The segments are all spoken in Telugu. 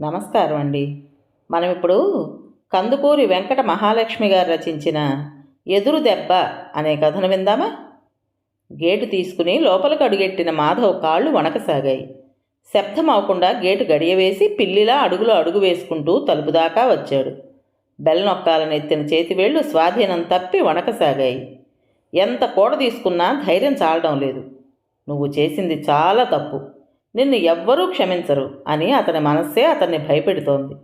నమస్కారం అండి. మనం ఇప్పుడు కందుకూరి వెంకట మహాలక్ష్మి గారు రచించిన ఎదురు దెబ్బ అనే కథను విందామా? గేటు తీసుకుని లోపలికి అడుగెట్టిన మాధవ్ కాళ్ళు వణకసాగాయి. శబ్దం అవకుండా గేటు గడియవేసి పిల్లిలా అడుగులో అడుగు వేసుకుంటూ తలుపు దాకా వచ్చాడు. బెల్ నొక్కాలని ఎత్తిన చేతివేళ్ళు స్వాధీనం తప్పి వణకసాగాయి. ఎంత కూడ తీసుకున్నా ధైర్యం చాలడం లేదు. నువ్వు చేసింది చాలా తప్పు. నిన్ను ఎవ్వరూ క్షమించరు అని అతని మనస్సే అతన్ని భయపెడుతోంది.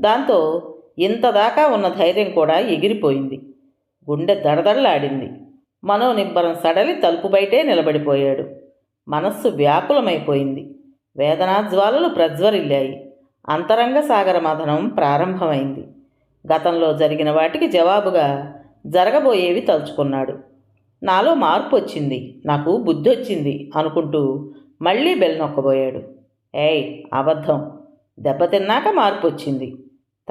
దాంతో ఇంతదాకా ఉన్న ధైర్యం కూడా ఎగిరిపోయింది. గుండె దడదడలాడింది. మనోనిబ్బరం సడలి తలుపు బయటే నిలబడిపోయాడు. మనస్సు వ్యాకులమైపోయింది. వేదనాజ్వాలలు ప్రజ్వరిల్లాయి. అంతరంగ సాగర మథనం ప్రారంభమైంది. గతంలో జరిగిన వాటికి జవాబుగా జరగబోయేవి తలుచుకున్నాడు. నాలో మార్పు వచ్చింది. నాకు బుద్ధి వచ్చింది అనుకుంటూ మళ్ళీ బెల్ నొక్కబోయాడు. ఏయ్ అబద్ధం. దెబ్బతిన్నాక మార్పు వచ్చింది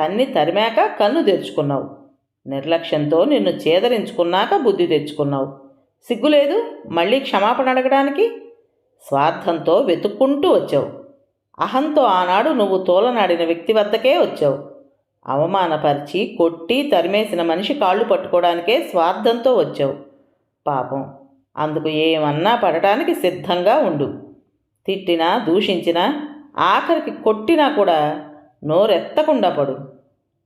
తన్ని తరిమాక కన్ను తెరుచుకున్నావు. నిర్లక్ష్యంతో నిన్ను చేదరించుకున్నాక బుద్ధి తెచ్చుకున్నావు. సిగ్గులేదు? మళ్ళీ క్షమాపణ అడగడానికి? స్వార్థంతో వెతుక్కుంటూ వచ్చావు. అహంతో ఆనాడు నువ్వు తోలనాడిన వ్యక్తి వద్దకే వచ్చావు. అవమానపరిచి కొట్టి తరిమేసిన మనిషి కాళ్ళు పట్టుకోవడానికే స్వార్థంతో వచ్చావు. పాపం. అందుకు ఏమన్నా పడటానికి సిద్ధంగా ఉండు. తిట్టినా దూషించినా ఆఖరికి కొట్టినా కూడా నోరెత్తకుండా పడు.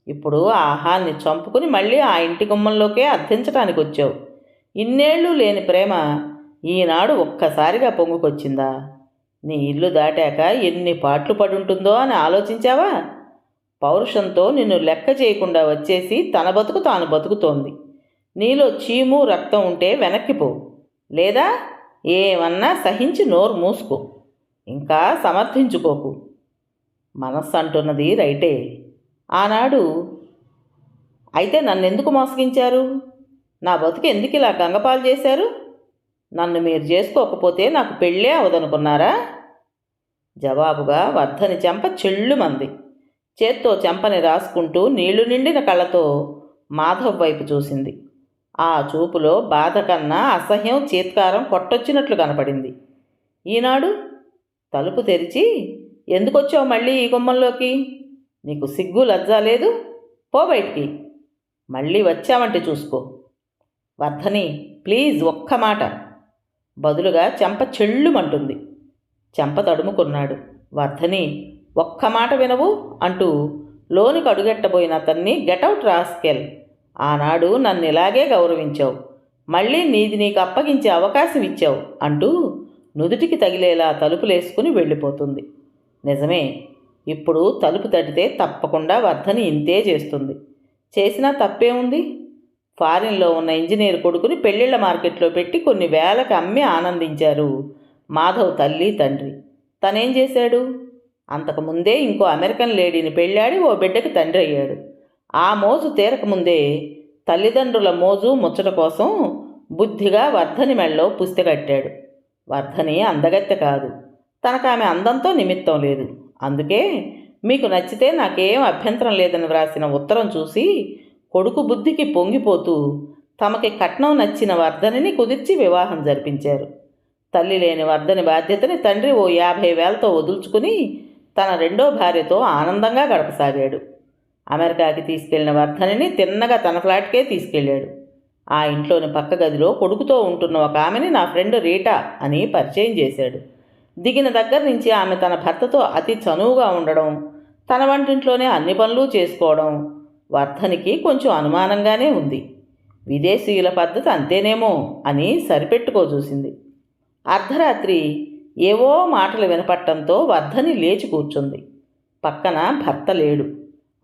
ఇప్పుడు ఆ ఆహాన్ని చంపుకుని మళ్ళీ ఆ ఇంటి గుమ్మంలోకే అర్థించటానికి వచ్చావు ఇన్నేళ్ళు లేని ప్రేమ ఈనాడు ఒక్కసారిగా పొంగుకొచ్చిందా? నీ ఇల్లు దాటాక ఎన్ని పాట్లు పడుంటుందో అని ఆలోచించావా? పౌరుషంతో నిన్ను లెక్క చేయకుండా వచ్చేసి తన బతుకు తాను బతుకుతోంది. నీలో చీము రక్తం ఉంటే వెనక్కిపో లేదా ఏమన్నా సహించి నోరు మూసుకో. ఇంకా సమర్థించుకోకు. మనస్సు అంటున్నది రైటే. ఆనాడు అయితే నన్ను ఎందుకు మోసగించారు? నా బతుకు ఎందుకు ఇలా గంగపాలు చేశారు? నన్ను మీరు చేసుకోకపోతే నాకు పెళ్ళే అవదనుకున్నారా? జవాబుగా వర్ధని చెంప చెళ్ళుమంది చేత్తో చెంపని రాసుకుంటూ నీళ్ళు నిండిన కళ్ళతో మాధవ్ వైపు చూసింది. ఆ చూపులో బాధ కన్నా అసహ్యం చీత్కారం కొట్టొచ్చినట్లు కనపడింది. ఈనాడు తలుపు తెరిచి ఎందుకొచ్చావు మళ్ళీ ఈ గుమ్మంలోకి? నీకు సిగ్గు లజ్జా లేదు? పో బయటికి. మళ్ళీ వచ్చావంటే చూసుకో. వర్ధని ప్లీజ్ ఒక్క మాట. బదులుగా చెంప చెళ్ళుమంటుంది. చెంప తడుముకున్నాడు. వర్ధని ఒక్క మాట వినవు అంటూ లోనికి అడుగెట్టబోయిన అతన్ని గెటౌట్ రాస్కెల్. ఆనాడు నన్ను ఇలాగే గౌరవించావు. మళ్ళీ నీది నీకు అప్పగించే అవకాశం ఇచ్చావు అంటూ నుదుటికి తగిలేలా తలుపులేసుకుని వెళ్ళిపోతుంది. నిజమే ఇప్పుడు తలుపు తడితే తప్పకుండా వర్ధని ఇంతే చేస్తుంది. చేసినా తప్పేముంది? ఫారిన్లో ఉన్న ఇంజనీర్ కొడుకుని పెళ్ళిళ్ళ మార్కెట్లో పెట్టి కొన్ని వేలకు అమ్మి ఆనందించారు మాధవ్ తల్లి తండ్రి. తనేం చేశాడు? అంతకుముందే ఇంకో అమెరికన్ లేడీని పెళ్ళాడి ఓ బిడ్డకి తండ్రి అయ్యాడు. ఆ మోజు తీరకముందే తల్లిదండ్రుల మోజు ముచ్చట కోసం బుద్ధిగా వర్ధని మెళ్ళలో పుస్తి కట్టాడు. వర్ధని అందగత్తె కాదు. తనకు ఆమె అందంతో నిమిత్తం లేదు. అందుకే మీకు నచ్చితే నాకేం అభ్యంతరం లేదని వ్రాసిన ఉత్తరం చూసి కొడుకు బుద్ధికి పొంగిపోతూ తమకి కట్నం నచ్చిన వర్ధనిని కుదిర్చి వివాహం జరిపించారు. తల్లి లేని వర్ధని బాధ్యతని తండ్రి ఓ యాభై వేలతో వదులుచుకుని తన రెండో భార్యతో ఆనందంగా గడపసాగాడు. అమెరికాకి తీసుకెళ్ళిన వర్ధనిని తిన్నగా తన ఫ్లాట్కే తీసుకెళ్ళాడు. ఆ ఇంట్లోని పక్క గదిలో కొడుకుతో ఉంటున్న ఒక ఆమెని నా ఫ్రెండ్ రీటా అని పరిచయం చేశాడు. దిగిన దగ్గర నుంచి ఆమె తన భర్తతో అతి చనువుగా ఉండడం తన వంటింట్లోనే అన్ని పనులు చేసుకోవడం వర్ధనికి కొంచెం అనుమానంగానే ఉంది. విదేశీయుల పద్ధతి అంతేనేమో అని సరిపెట్టుకోచూసింది అర్ధరాత్రి ఏవో మాటలు వినపట్టంతో వర్ధని లేచి కూర్చుంది. పక్కన భర్త లేడు.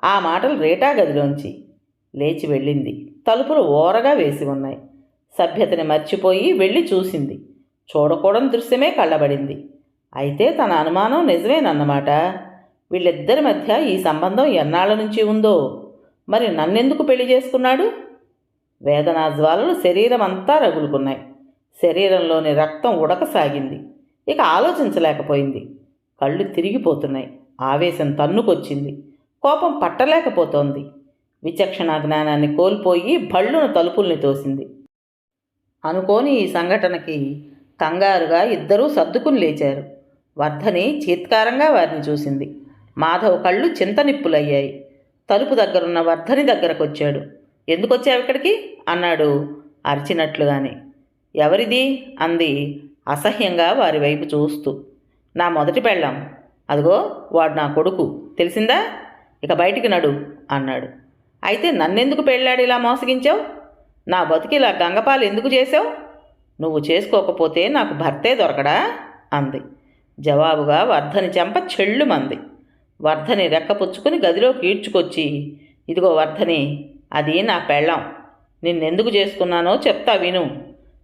ఆ మాటలు రేటా గదిలోంచి లేచి వెళ్ళింది. తలుపులు ఓరగా వేసి ఉన్నాయి. సభ్యతని మర్చిపోయి వెళ్ళి చూసింది. చూడకూడని దృశ్యమే కళ్ళబడింది. అయితే తన అనుమానం నిజమేనన్నమాట. వీళ్ళిద్దరి మధ్య ఈ సంబంధం ఎన్నాళ్ళ నుంచి ఉందో? మరి నన్నెందుకు పెళ్ళి చేసుకున్నాడు? వేదనా జ్వాలలు శరీరం అంతా రగులుకున్నాయి. శరీరంలోని రక్తం ఉడకసాగింది ఇక ఆలోచించలేకపోయింది. కళ్ళు తిరిగిపోతున్నాయి. ఆవేశం తన్నుకొచ్చింది. కోపం పట్టలేకపోతోంది. విచక్షణ జ్ఞానాన్ని కోల్పోయి భళ్ళును తలుపుల్ని తోసింది. అనుకోని ఈ సంఘటనకి కంగారుగా ఇద్దరూ సర్దుకుని లేచారు. వర్ధని చీత్కారంగా వారిని చూసింది. మాధవ్ కళ్ళు చింతనిప్పులయ్యాయి. తలుపు దగ్గరున్న వర్ధని దగ్గరకు వచ్చాడు ఇక్కడికి? అన్నాడు అరిచినట్లుగానే. ఎవరిది? అంది అసహ్యంగా వారి వైపు చూస్తూ. నా మొదటి పెళ్ళాం. అదిగో వాడు నా కొడుకు. తెలిసిందా? ఇక బయటికి నడు అన్నాడు. అయితే నన్నెందుకు పెళ్ళాడు ఇలా మోసగించావు? నా బతికి ఇలా గంగపాలు ఎందుకు చేసావు నువ్వు చేసుకోకపోతే నాకు భర్తే దొరకడా? అంది. జవాబుగా వర్ధని చెంప చెళ్ళుమంది. వర్ధని రెక్కపుచ్చుకుని గదిలోకి ఈడ్చుకొచ్చి ఇదిగో వర్ధని అది నా పెళ్ళం. నిన్నెందుకు చేసుకున్నానో చెప్తా విను.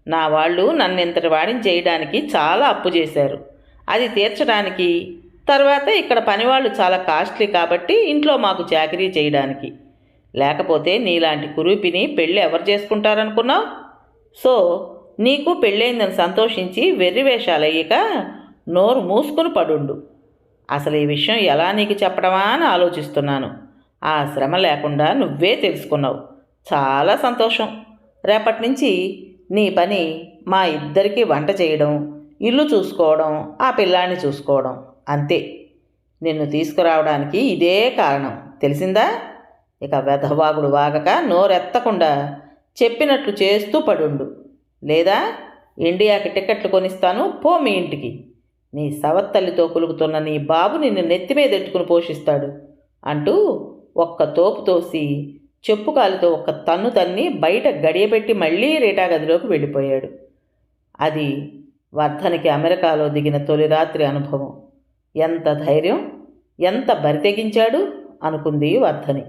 నా వాళ్ళు నన్నింతటి వాడిని చేయడానికి చాలా అప్పు చేశారు. అది తీర్చడానికి తర్వాత ఇక్కడ పనివాళ్ళు చాలా కాస్ట్లీ కాబట్టి ఇంట్లో మాకు చాకరీ చేయడానికి. లేకపోతే నీలాంటి కురూపిని పెళ్ళి ఎవరు చేసుకుంటారనుకున్నావు? సో నీకు పెళ్ళైందని సంతోషించి వెర్రివేషాలయ్యాక నోరు మూసుకుని పడుండు. అసలు ఈ విషయం ఎలా నీకు చెప్పడమా అని ఆలోచిస్తున్నాను. ఆ శ్రమ లేకుండా నువ్వే తెలుసుకున్నావు. చాలా సంతోషం. రేపటి నుంచి నీ పని మా ఇద్దరికీ వంట చేయడం ఇల్లు చూసుకోవడం ఆ పిల్లాన్ని చూసుకోవడం అంతే. నిన్ను తీసుకురావడానికి ఇదే కారణం. తెలిసిందా? ఇక వెధవాగుడు వాగక నోరెత్తకుండా చెప్పినట్లు చేస్తూ పడుండు. లేదా ఇండియాకి టికెట్లు కొనిస్తాను పో మీ ఇంటికి. నీ సవత్తల్లితో కులుకుతున్న నీ బాబు నిన్ను నెత్తి మీద ఎట్టుకుని పోషిస్తాడు అంటూ ఒక్క తోపు తోసి చెప్పు కాలుతో ఒక్క తన్ను తన్ని బయట గడియపెట్టి మళ్ళీ రేటా గదిలోకి వెళ్ళిపోయాడు. అది వర్ధనికి అమెరికాలో దిగిన తొలి రాత్రి అనుభవం. ఎంత ధైర్యం ఎంత బరితెగించాడు అనుకుంది వర్ధని.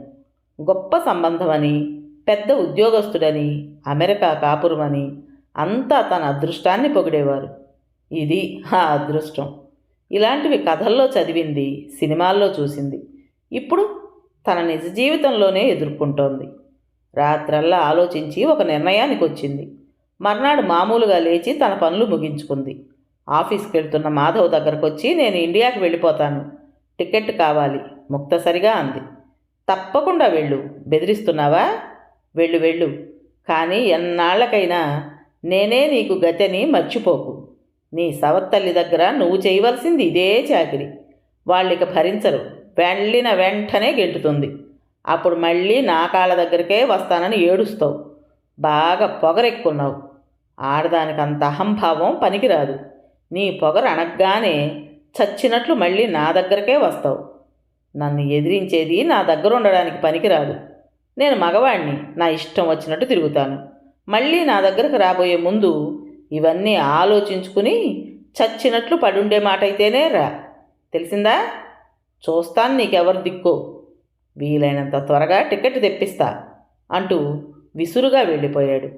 గొప్ప సంబంధమని పెద్ద ఉద్యోగస్తుడని అమెరికా కాపురమని అంతా తన అదృష్టాన్ని పొగిడేవారు. ఇది ఆ అదృష్టం. ఇలాంటివి కథల్లో చదివింది సినిమాల్లో చూసింది. ఇప్పుడు తన నిజ జీవితంలోనే ఎదుర్కొంటోంది. రాత్రల్లా ఆలోచించి ఒక నిర్ణయానికి వచ్చింది మర్నాడు మామూలుగా లేచి తన పనులు ముగించుకుంది. ఆఫీస్కి వెళ్తున్న మాధవ్ దగ్గరకు వచ్చి నేను ఇండియాకి వెళ్ళిపోతాను. టికెట్ కావాలి. ముక్తసరిగా అంది. తప్పకుండా వెళ్ళు. బెదిరిస్తున్నావా? వెళ్ళు వెళ్ళు. కానీ ఎన్నాళ్ళకైనా నేనే నీకు గతని మర్చిపోకు. నీ సవత్తల్లి దగ్గర నువ్వు చేయవలసింది ఇదే చాకిరి. వాళ్ళిక భరించరు. వెళ్ళిన వెంటనే గెంటుతుంది. అప్పుడు మళ్ళీ నా కాళ్ళ దగ్గరికే వస్తానని ఏడుస్తావు. బాగా పొగరెక్కున్నావు. ఆడదానికి అంత అహంభావం పనికిరాదు. నీ పొగరు అనగానే చచ్చినట్లు మళ్ళీ నా దగ్గరకే వస్తావు. నన్ను ఎదిరించేది నా దగ్గర ఉండడానికి పనికిరాదు. నేను మగవాణ్ణి నా ఇష్టం వచ్చినట్టు తిరుగుతాను. మళ్ళీ నా దగ్గరకు రాబోయే ముందు ఇవన్నీ ఆలోచించుకుని చచ్చినట్లు పడుండే మాట అయితేనే రా. తెలిసిందా? చూస్తాను నీకెవరు దిక్కో. వీలైనంత త్వరగా టికెట్ తెప్పిస్తా అంటూ విసురుగా వెళ్ళిపోయాడు.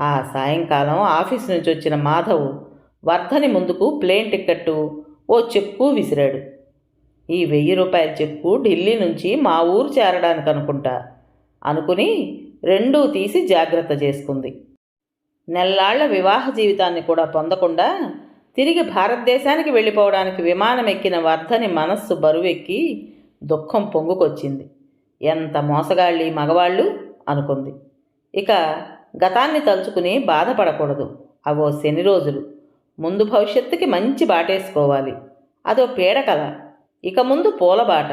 ఆ సాయంకాలం ఆఫీస్ నుంచి వచ్చిన మాధవ్ వర్ధని ముందుకు ప్లేన్ టిక్కెట్టు ఓ చెక్కు విసిరాడు. ఈ వెయ్యి రూపాయల చెక్కు ఢిల్లీ నుంచి మా ఊరు చేరడానికి అనుకుంటా. అనుకుని రెండూ తీసి జాగ్రత్త చేసుకుంది. నెల్లాళ్ళ వివాహ జీవితాన్ని కూడా పొందకుండా తిరిగి భారతదేశానికి వెళ్ళిపోవడానికి విమానం ఎక్కిన వర్ధని మనస్సు బరువెక్కి దుఃఖం పొంగుకొచ్చింది. ఎంత మోసగాళ్ళి మగవాళ్ళు? అనుకుంది. ఇక గతాన్ని తలుచుకుని బాధపడకూడదు. అవో శని రోజులు. ముందు భవిష్యత్తుకి మంచి బాటేసుకోవాలి. అదో పీడకల ఇక ముందు పూలబాట.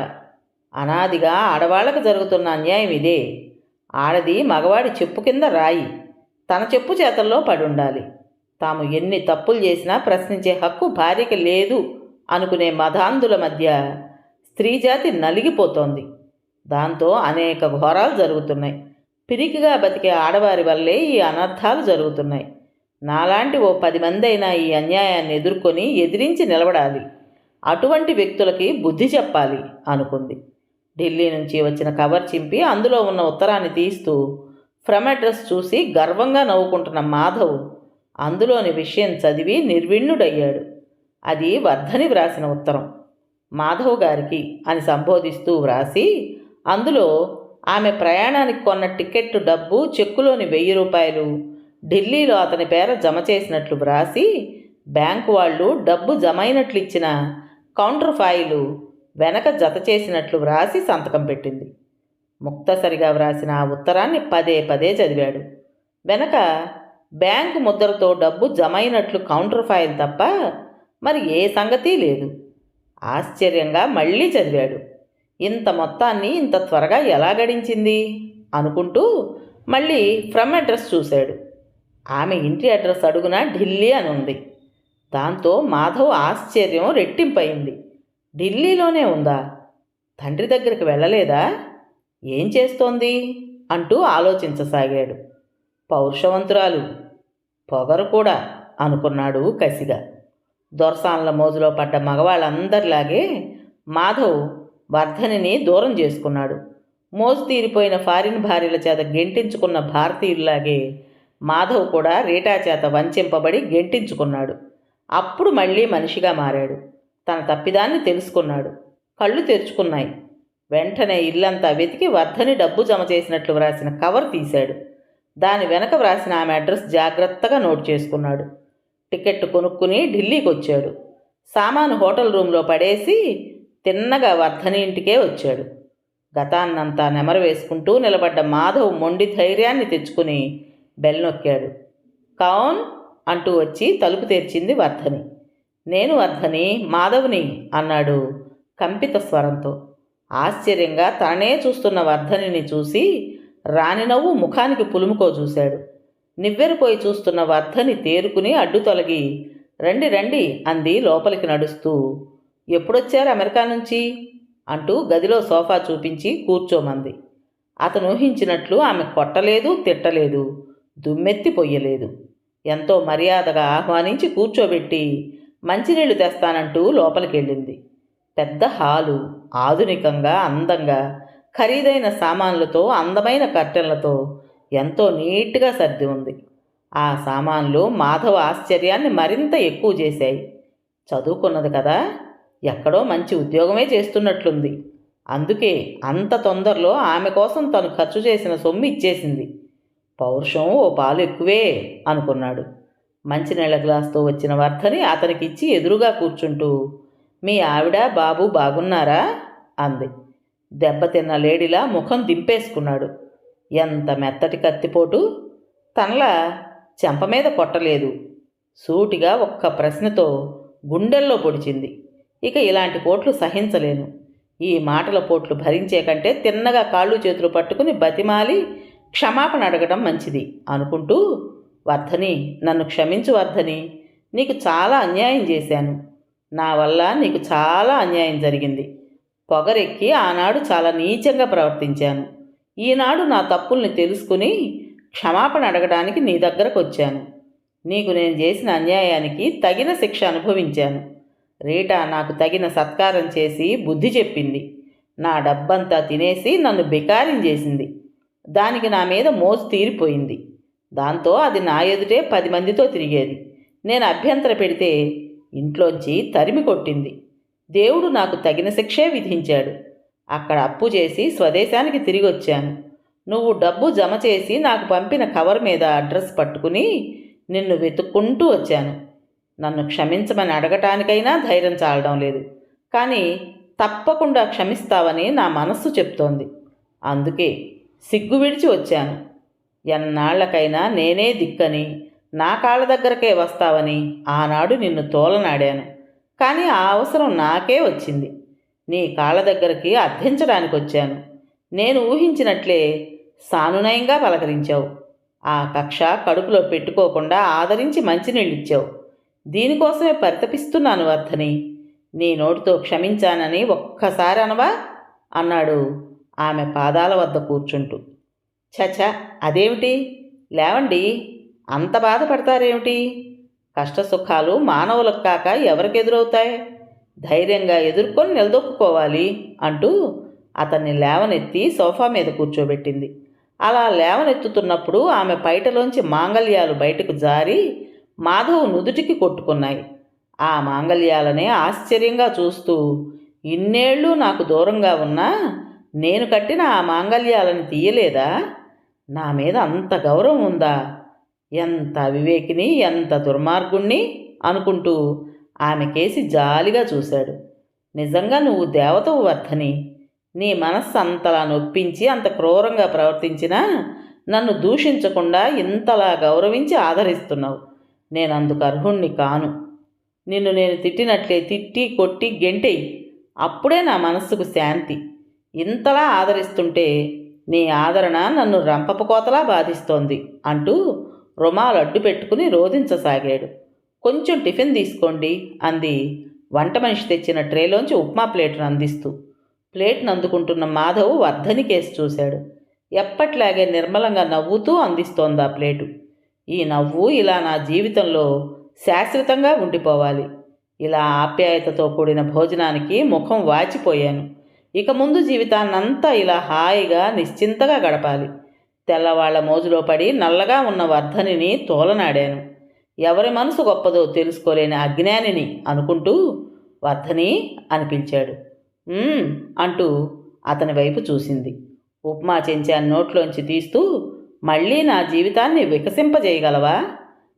అనాదిగా ఆడవాళ్ళకు జరుగుతున్న అన్యాయం ఇదే. ఆడది మగవాడి చెప్పు కింద రాయి. తన చెప్పు చేతల్లో పడుండాలి. తాము ఎన్ని తప్పులు చేసినా ప్రశ్నించే హక్కు భార్యకి లేదు అనుకునే మధాంధుల మధ్య స్త్రీజాతి నలిగిపోతోంది. దాంతో అనేక ఘోరాలు జరుగుతున్నాయి. పిరికిగా బతికే ఆడవారి వల్లే ఈ అనర్థాలు జరుగుతున్నాయి. నాలాంటి ఓ పది మంది అయినా ఈ అన్యాయాన్ని ఎదుర్కొని ఎదిరించి నిలబడాలి. అటువంటి వ్యక్తులకి బుద్ధి చెప్పాలి అనుకుంది. ఢిల్లీ నుంచి వచ్చిన కవర్ చింపి అందులో ఉన్న ఉత్తరాన్ని తీస్తూ ఫ్రమ్ అడ్రస్ చూసి గర్వంగా నవ్వుకుంటున్న మాధవ్ అందులోని విషయం చదివి నిర్విణ్ణుడయ్యాడు. అది వర్ధని వ్రాసిన ఉత్తరం. మాధవ్ గారికి అని సంబోధిస్తూ వ్రాసి అందులో ఆమె ప్రయాణానికి కొన్న టికెట్ డబ్బు చెక్కులోని వెయ్యి రూపాయలు ఢిల్లీలో అతని పేర జమ చేసినట్లు వ్రాసి బ్యాంకు వాళ్ళు డబ్బు జమైనట్లు ఇచ్చిన కౌంటర్ ఫాయిలు వెనక జత చేసినట్లు వ్రాసి సంతకం పెట్టింది. ముక్తసరిగా వ్రాసిన ఆ ఉత్తరాన్ని పదే పదే చదివాడు. వెనక బ్యాంకు ముద్రతో డబ్బు జమైనట్లు కౌంటర్ ఫైల్ తప్ప మరి ఏ సంగతి లేదు. ఆశ్చర్యంగా మళ్ళీ చదివాడు. ఇంత మొత్తాన్ని ఇంత త్వరగా ఎలా గడించింది? అనుకుంటూ మళ్ళీ ఫ్రమ్ అడ్రస్ చూశాడు. ఆమె ఇంటి అడ్రస్ అడుగున ఢిల్లీ అని ఉంది దాంతో మాధవ్ ఆశ్చర్యం రెట్టింపయింది. ఢిల్లీలోనే ఉందా? తండ్రి దగ్గరికి వెళ్ళలేదా? ఏం చేస్తోంది? అంటూ ఆలోచించసాగాడు. పౌరుషవంతురాలు. పొగరు కూడా అనుకున్నాడు కసిగా. దొరసాన్ల మోజులో పడ్డ మగవాళ్ళందరిలాగే మాధవ్ వర్ధనిని దూరం చేసుకున్నాడు. మోజు తీరిపోయిన ఫారిన్ భార్యల చేత గెంటించుకున్న భారతీయుల్లాగే మాధవ్ కూడా రీటా చేత వంచింపబడి గెంటించుకున్నాడు. అప్పుడు మళ్ళీ మనిషిగా మారాడు. తన తప్పిదాన్ని తెలుసుకున్నాడు. కళ్ళు తెరుచుకున్నాయి. వెంటనే ఇల్లంతా వెతికి వర్ధని డబ్బు జమ చేసినట్లు వ్రాసిన కవర్ తీశాడు. దాని వెనక వ్రాసిన ఆమె అడ్రస్ జాగ్రత్తగా నోట్ చేసుకున్నాడు. టికెట్ కొనుక్కుని ఢిల్లీకి వచ్చాడు సామాను హోటల్ రూమ్లో పడేసి తిన్నగా వర్ధని ఇంటికే వచ్చాడు. గతాన్నంతా నెమరు వేసుకుంటూ నిలబడ్డ మాధవ్ మొండి ధైర్యాన్ని తెచ్చుకుని బెల్ నొక్కాడు. కౌన్ అంటూ వచ్చి తలుపు తెరిచింది వర్ధని. నేను వర్ధని మాధవ్ని అన్నాడు కంపిత స్వరంతో. ఆశ్చర్యంగా తననే చూస్తున్న వర్ధనిని చూసి రాణినవ్వు ముఖానికి పులుముకో చూశాడు. నివ్వెరపోయి చూస్తున్న వర్ధని తేరుకుని అడ్డు తొలగి రండి రండి అంది లోపలికి నడుస్తూ. ఎప్పుడొచ్చారు అమెరికా నుంచి? అంటూ గదిలో సోఫా చూపించి కూర్చోమంది. అతను ఊహించినట్లు ఆమె కొట్టలేదు తిట్టలేదు దుమ్మెత్తి పొయ్యలేదు. ఎంతో మర్యాదగా ఆహ్వానించి కూర్చోబెట్టి మంచినీళ్ళు తెస్తానంటూ లోపలికెళ్ళింది. పెద్ద హాలు ఆధునికంగా అందంగా ఖరీదైన సామాన్లతో అందమైన కర్టెన్లతో ఎంతో నీట్గా సర్ది ఉంది. ఆ సామాన్లు మాధవ ఆశ్చర్యాన్ని మరింత ఎక్కువ చేశాయి. చదువుకున్నది కదా ఎక్కడో మంచి ఉద్యోగమే చేస్తున్నట్లుంది. అందుకే అంత తొందరలో ఆమె కోసం తను ఖర్చు చేసిన సొమ్ము ఇచ్చేసింది. పౌరుషం ఓ పాలు ఎక్కువే అనుకున్నాడు. మంచినీళ్ళ గ్లాస్తో వచ్చిన వర్ధని అతనికిచ్చి ఎదురుగా కూర్చుంటూ మీ ఆవిడ బాబు బాగున్నారా? అంది. దెబ్బతిన్న లేడీలా ముఖం దింపేసుకున్నాడు. ఎంత మెత్తటి కత్తిపోటు. తనలా చెంప మీద కొట్టలేదు. సూటిగా ఒక్క ప్రశ్నతో గుండెల్లో పొడిచింది. ఇక ఇలాంటి పోట్లు సహించలేను. ఈ మాటల పోట్లు భరించే కంటే తిన్నగా కాళ్ళు చేతులు పట్టుకుని బతిమాలి క్షమాపణ అడగడం మంచిది అనుకుంటూ వర్ధని నన్ను క్షమించు వర్ధని నీకు చాలా అన్యాయం చేశాను. నా వల్ల నీకు చాలా అన్యాయం జరిగింది. పొగరెక్కి ఆనాడు చాలా నీచంగా ప్రవర్తించాను. ఈనాడు నా తప్పుల్ని తెలుసుకుని క్షమాపణ అడగడానికి నీ దగ్గరకు వచ్చాను. నీకు నేను చేసిన అన్యాయానికి తగిన శిక్ష అనుభవించాను. రీటా నాకు తగిన సత్కారం చేసి బుద్ధి చెప్పింది. నా డబ్బంతా తినేసి నన్ను బికారం చేసింది. దానికి నా మీద మోజు తీరిపోయింది. దాంతో అది నా ఎదుటే పది మందితో తిరిగేది. నేను అభ్యంతర పెడితే ఇంట్లోంచి తరిమి కొట్టింది. దేవుడు నాకు తగిన శిక్షే విధించాడు. అక్కడ అప్పు చేసి స్వదేశానికి తిరిగి వచ్చాను నువ్వు డబ్బు జమ చేసి నాకు పంపిన కవర్ మీద అడ్రస్ పట్టుకుని నిన్ను వెతుక్కుంటూ వచ్చాను. నన్ను క్షమించమని అడగటానికైనా ధైర్యం చాలడం లేదు. కానీ తప్పకుండా క్షమిస్తావని నా మనస్సు చెప్తోంది. అందుకే సిగ్గు విడిచి వచ్చాను. ఎన్నాళ్ళకైనా నేనే దిక్కని నా కాళ్ళ దగ్గరకే వస్తావని ఆనాడు నిన్ను తోలనాడాను. కానీ ఆ అవసరం నాకే వచ్చింది. నీ కాళ్ళ దగ్గరికి అర్థించడానికి వచ్చాను నేను ఊహించినట్లే సానునయంగా పలకరించావు. ఆ కక్ష కడుపులో పెట్టుకోకుండా ఆదరించి మంచినీళ్ళిచ్చావు. దీనికోసమే పరితపిస్తున్నాను వర్ధని. నీ నోటితో క్షమించానని ఒక్కసారి అనవా? అన్నాడు ఆమె పాదాల వద్ద కూర్చుంటూ చచ అదేమిటి? లేవండి. అంత బాధపడతారేమిటి? కష్టసుఖాలు మానవులకు కాక ఎవరికి ఎదురవుతాయి ధైర్యంగా ఎదుర్కొని నిలదొక్కుకోవాలి అంటూ అతన్ని లేవనెత్తి సోఫా మీద కూర్చోబెట్టింది. అలా లేవనెత్తుతున్నప్పుడు ఆమె పైటలోంచి మాంగల్యాలు బయటకు జారి మాధవ్ నుదుటికి కొట్టుకున్నాయి. ఆ మాంగల్యాలనే ఆశ్చర్యంగా చూస్తూ ఇన్నేళ్ళు నాకు దూరంగా ఉన్నా నేను కట్టిన ఆ మాంగల్యాలను తీయలేదా? నా మీద అంత గౌరవం ఉందా? ఎంత అవివేకిని ఎంత దుర్మార్గుణ్ణి? అనుకుంటూ ఆమె కేసి జాలిగా చూశాడు. నిజంగా నువ్వు దేవతవు వర్ధని. నీ మనస్సు అంతలా నొప్పించి అంత క్రూరంగా ప్రవర్తించినా నన్ను దూషించకుండా ఇంతలా గౌరవించి ఆదరిస్తున్నావు. నేను అందుకు అర్హుణ్ణి కాను. నిన్ను నేను తిట్టినట్లే తిట్టి కొట్టి గెంటెయ్యి అప్పుడే నా మనస్సుకు శాంతి. ఇంతలా ఆదరిస్తుంటే నీ ఆదరణ నన్ను రంపపు కోతలా బాధిస్తోంది అంటూ రుమాలు అడ్డు పెట్టుకుని రోధించసాగాడు. కొంచెం టిఫిన్ తీసుకోండి అంది. వంట మనిషి తెచ్చిన ట్రేలోంచి ఉప్మా ప్లేట్ను అందిస్తూ. ప్లేట్ను అందుకుంటున్న మాధవ్ వర్ధని కేసు చూశాడు. ఎప్పట్లాగే నిర్మలంగా నవ్వుతూ అందిస్తోంది ఆ ప్లేటు. ఈ నవ్వు ఇలా నా జీవితంలో శాశ్వతంగా ఉండిపోవాలి. ఇలా ఆప్యాయతతో కూడిన భోజనానికి ముఖం వాచిపోయాను. ఇక ముందు జీవితాన్నంతా ఇలా హాయిగా నిశ్చింతగా గడపాలి. తెల్లవాళ్ళ మోజులో పడి నల్లగా ఉన్న వర్ధనిని తోలనాడాను. ఎవరి మనసు గొప్పదో తెలుసుకోలేని అజ్ఞానిని అనుకుంటూ వర్ధని అనిపించాడు. అంటూ అతని వైపు చూసింది. ఉప్మా చెంచాను నోట్లోంచి తీస్తూ మళ్ళీ నా జీవితాన్ని వికసింపజేయగలవా?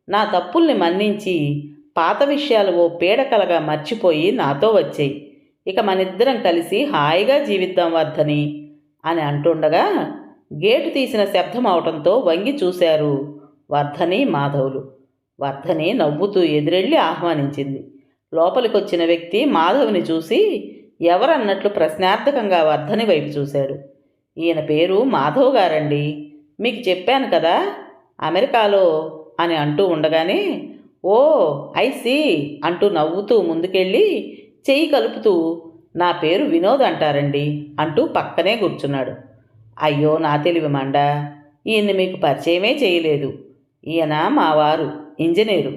నా తప్పుల్ని మన్నించి పాత విషయాలు ఓ పీడకలగా మర్చిపోయి నాతో వచ్చేయి. ఇక మనిద్దరం కలిసి హాయిగా జీవిద్దాం వర్ధని అని అంటుండగా గేటు తీసిన శబ్దం అవటంతో వంగి చూశారు వర్ధని మాధవులు. వర్ధని నవ్వుతూ ఎదురెళ్ళి ఆహ్వానించింది. లోపలికొచ్చిన వ్యక్తి మాధవుని చూసి ఎవరన్నట్లు ప్రశ్నార్థకంగా వర్ధని వైపు చూశాడు. ఈయన పేరు మాధవ్ గారండి. మీకు చెప్పాను కదా అమెరికాలో అని అంటూ ఉండగానే ఓ ఐ సీ అంటూ నవ్వుతూ ముందుకెళ్ళి చెయ్యి కలుపుతూ నా పేరు వినోద్ అంటారండి అంటూ పక్కనే కూర్చున్నాడు. అయ్యో నా తెలివి మండ ఈయన్ని మీకు పరిచయమే చేయలేదు ఈయన మా వారు ఇంజనీరు.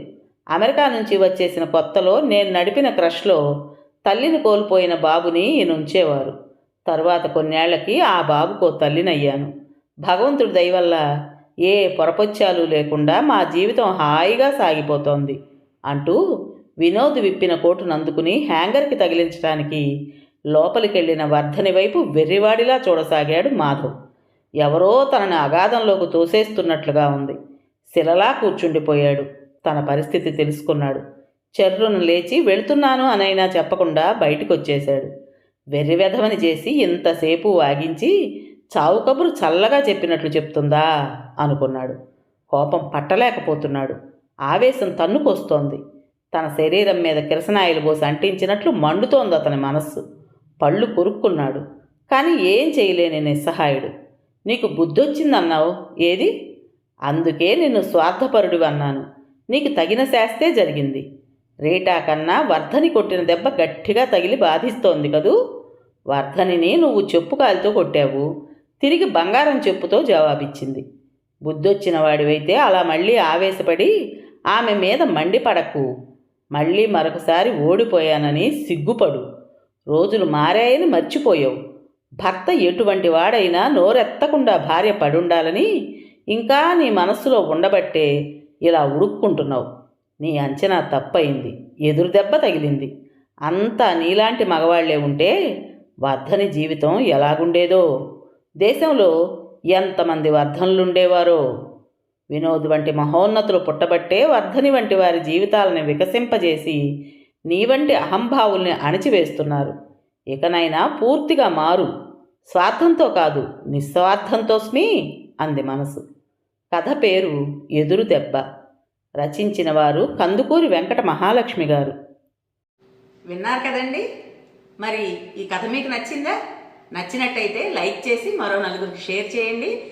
అమెరికా నుంచి వచ్చేసిన కొత్తలో నేను నడిపిన క్రష్లో తల్లిని కోల్పోయిన బాబుని ఈయన ఉంచేవారు. తరువాత కొన్నేళ్ళకి ఆ బాబుకో తల్లినయ్యాను. భగవంతుడి దయవల్ల ఏ పొరపొచ్చాలు లేకుండా మా జీవితం హాయిగా సాగిపోతోంది అంటూ వినోద్ విప్పిన కోటును అందుకుని హ్యాంగర్కి తగిలించడానికి లోపలికెళ్ళిన వర్ధని వైపు వెర్రివాడిలా చూడసాగాడు మాధవ్. ఎవరో తనని అగాధంలోకి తోసేస్తున్నట్లుగా ఉంది. శిలలా కూర్చుండిపోయాడు. తన పరిస్థితి తెలుసుకున్నాడు. చెర్రును లేచి వెళుతున్నాను అనైనా చెప్పకుండా బయటికి వచ్చేశాడు వెర్రి వెధవని చేసి ఇంతసేపు వాగించి చావు కబురు చల్లగా చెప్పినట్లు చెప్తుందా అనుకున్నాడు. కోపం పట్టలేకపోతున్నాడు. ఆవేశం తన్నుకొస్తోంది. తన శరీరం మీద కిరసనాయిలు పోసి అంటించినట్లు మండుతోంది అతని మనస్సు. పళ్ళు కొరుక్కున్నాడు. కానీ ఏం చేయలేని నిస్సహాయుడు. నీకు బుద్ధొచ్చిందన్నావు? ఏది? అందుకే నిన్ను స్వార్థపరుడు అన్నాను. నీకు తగిన శాస్తే జరిగింది. రేటా కన్నా వర్ధని కొట్టిన దెబ్బ గట్టిగా తగిలి బాధిస్తోంది కదూ? వర్ధనిని నువ్వు చెప్పు కాలితో కొట్టావు. తిరిగి బంగారం చెప్పుతో జవాబిచ్చింది. బుద్ధొచ్చిన వాడివైతే అలా మళ్ళీ ఆవేశపడి ఆమె మీద మండిపడకు. మళ్ళీ మరొకసారి ఓడిపోయానని సిగ్గుపడు. రోజులు మారాయని మర్చిపోయావు. భర్త ఎటువంటి వాడైనా నోరెత్తకుండా భార్య పడుండాలని ఇంకా నీ మనస్సులో ఉండబట్టే ఇలా ఉడుక్కుంటున్నావు నీ అంచనా తప్పయింది ఎదురు దెబ్బ తగిలింది. అంతా నీలాంటి మగవాళ్ళే ఉంటే వర్ధని జీవితం ఎలాగుండేదో? దేశంలో ఎంతమంది వర్ధనులుండేవారో? వినోద్ వంటి మహోన్నతులు పుట్టబట్టే వర్ధని వంటి వారి జీవితాలను వికసింపజేసి నీ వంటి అహంభావుల్ని అణిచివేస్తున్నారు. ఇకనైనా పూర్తిగా మారు. స్వార్థంతో కాదు నిస్వార్థంతో స్మి అంది మనసు. కథ పేరు ఎదురు దెబ్బ. రచించిన వారు కందుకూరి వెంకట మహాలక్ష్మి గారు. విన్నారు కదండి? మరి ఈ కథ మీకు నచ్చిందా? నచ్చినట్టయితే లైక్ చేసి మరో నలుగురికి షేర్ చేయండి.